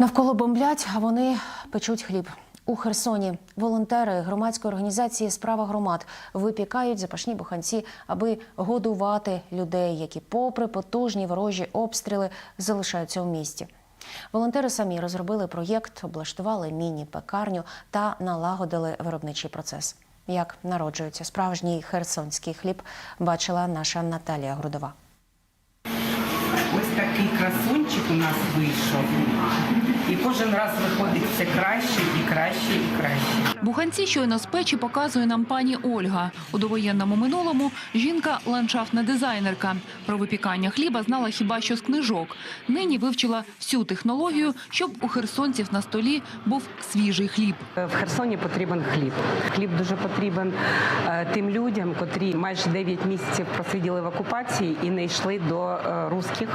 Навколо бомблять, а вони печуть хліб. У Херсоні волонтери громадської організації Справа громад випікають запашні буханці, аби годувати людей, які, попри потужні ворожі обстріли, залишаються у місті. Волонтери самі розробили проєкт, облаштували міні-пекарню та налагодили виробничий процес. Як народжується справжній херсонський хліб, бачила наша Наталія Грудова. Такий красунчик у нас вийшов. І кожен раз виходить все краще і краще і краще. Буханці щойно з печі показує нам пані Ольга. У довоєнному минулому жінка ландшафтна дизайнерка. Про випікання хліба знала хіба що з книжок. Нині вивчила всю технологію, щоб у херсонців на столі був свіжий хліб. В Херсоні потрібен хліб. Хліб дуже потрібен е, тим людям, котрі майже 9 місяців просиділи в окупації і не йшли до е, русських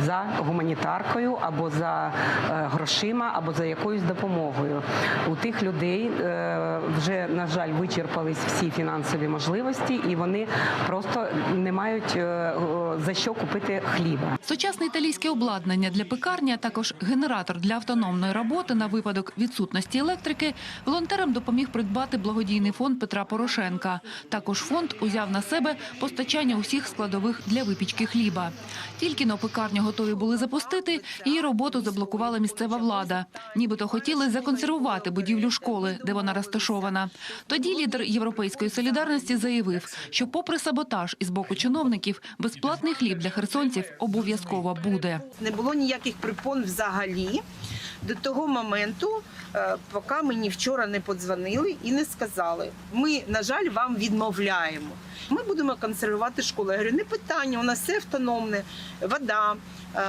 за гуманітаркою або за е, грошима, або за якоюсь допомогою. У тих людей е, вже, на жаль, вичерпались всі фінансові можливості, і вони просто не мають е, за що купити хліба. Сучасне італійське обладнання для пекарні, а також генератор для автономної роботи на випадок відсутності електрики волонтерам допоміг придбати благодійний фонд Петра Порошенка. Також фонд узяв на себе постачання усіх складових для випічки хліба. Тільки на но пекарню готові були запустити, її роботу заблокувала місцева влада. Нібито хотіли законсервувати будівлю школи, де вона розташована. Тоді лідер Європейської солідарності заявив, що попри саботаж із боку чиновників, безплатний хліб для херсонців обов'язково буде. Не було ніяких припон взагалі до того моменту, е, поки мені вчора не подзвонили і не сказали. Ми, на жаль, вам відмовляємо. Ми будемо консервувати школу. Я говорю, не питання, у нас все автономне, вода. Е,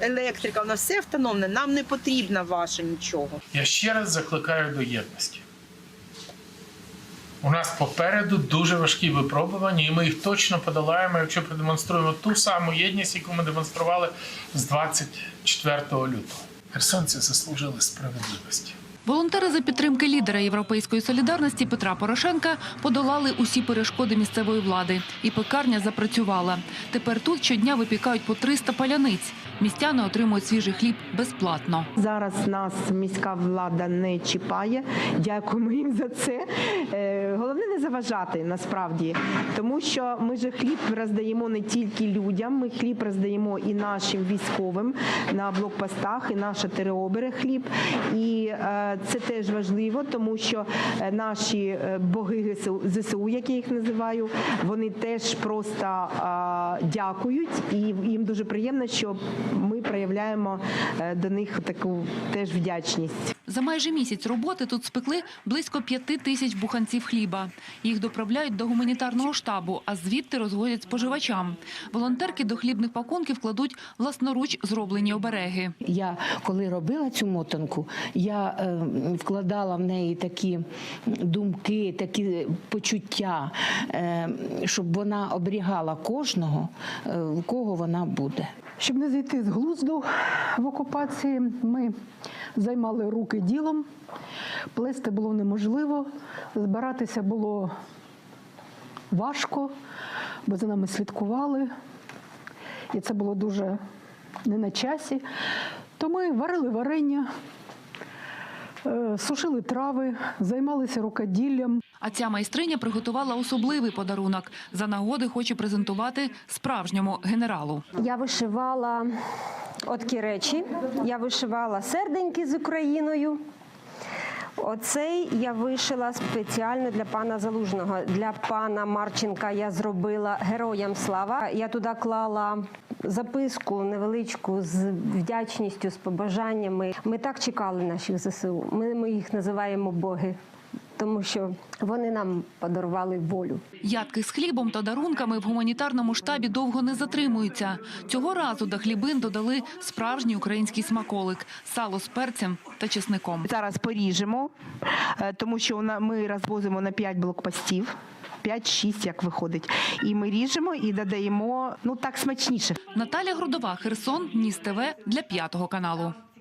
Електрика, у нас все автономне, нам не потрібно ваше нічого. Я ще раз закликаю до єдності. У нас попереду дуже важкі випробування, і ми їх точно подолаємо, якщо продемонструємо ту саму єдність, яку ми демонстрували з 24 лютого. Херсонці заслужили справедливості. Волонтери за підтримки лідера Європейської солідарності Петра Порошенка подолали усі перешкоди місцевої влади, і пекарня запрацювала. Тепер тут щодня випікають по 300 паляниць. Містяни отримують свіжий хліб безплатно. Зараз нас міська влада не чіпає. Дякуємо їм за це. Е, Головне не заважати насправді, тому що ми же хліб роздаємо не тільки людям, ми хліб роздаємо і нашим військовим на блокпостах, і наша ТРО бере хліб. І е, це теж важливо, тому що е, наші е, боги ЗСУ, як я їх називаю, вони теж просто дякують, і їм дуже приємно, що ми проявляємо е, до них таку теж вдячність. За майже місяць роботи тут спекли близько п'яти тисяч буханців хліба. Їх доправляють до гуманітарного штабу, а звідти розводять споживачам. Волонтерки до хлібних пакунків кладуть власноруч зроблені обереги. Я коли робила цю мотанку, я е, вкладала в неї такі думки, такі почуття, е, щоб вона оберігала кожного, е, у кого вона буде. Щоб не зійти з глузду в окупації, ми займали руки ділом. Плести було неможливо, збиратися було важко, бо за нами слідкували. І це було дуже не на часі. То ми варили варення, сушили трави, займалися рукоділлям. А ця майстриня приготувала особливий подарунок. За нагоди хоче презентувати справжньому генералу. Я вишивала откі речі. Я вишивала серденьки з Україною. Оцей я вишила спеціально для пана Залужного. Для пана Марченка я зробила героям слава. Я туди клала записку невеличку з вдячністю, з побажаннями. Ми так чекали наших ЗСУ. Ми, ми їх називаємо боги, тому що вони нам подарували волю. Ядки з хлібом та дарунками в гуманітарному штабі довго не затримуються. Цього разу до хлібин додали справжній український смаколик – сало з перцем та чесником. Зараз поріжемо, е, тому що вона- ми розвозимо на 5 блокпостів. 5-6, як виходить. І ми ріжемо і додаємо ну так смачніше. Наталя Грудова, Херсон, Ніс ТВ для п'ятого каналу.